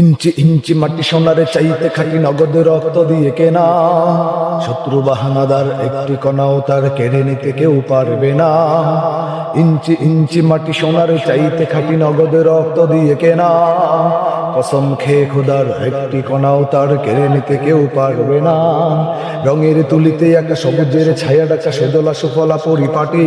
ইঞ্চি ইঞ্চি মাটি সোনারে চাইতে খাটি নগদ রক্ত দিয়ে কেনা। শত্রু বাহানাদার একটি কণাও তার কেড়ে নিতে কেউ পারবে না। ইঞ্চি ইঞ্চি মাটি সোনারে চাইতে খাটি নগদ রক্ত দিয়ে কেনা। কসম খেয়ে খোদার একটি কণাও তার কেড়ে নিতে কেউ পারবে না। রঙের তুলিতে একটা সবুজের ছায়া ডাকা সেদলা সুফলা পরিপাটি।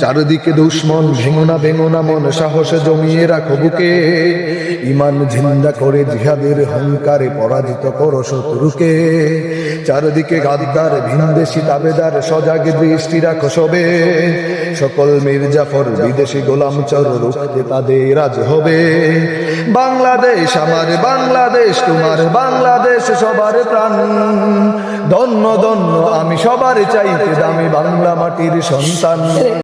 চারদিকে দুশ্মন ভেঙোনা ভেঙোনা মন সাহস জমিয়ে রাখো বুকে। ইমান জিন্দা করে জিহাদের হংকারে পরাজিত করো শত্রুকে। চারদিকে গাদ্দার, ভিনদেশি তাবেদার, সজাগ দৃষ্টি রাখো সবে। সকল মির্জাফর বিদেশি গোলাম চর রুখতে তাদের রাজ হবে। বাংলাদেশ আমার, বাংলাদেশ তোমার, বাংলাদেশ সবার প্রাণ। ধন্য ধন্য, আমি সবার চাইতে দামি বাংলা মাটির সন্তান।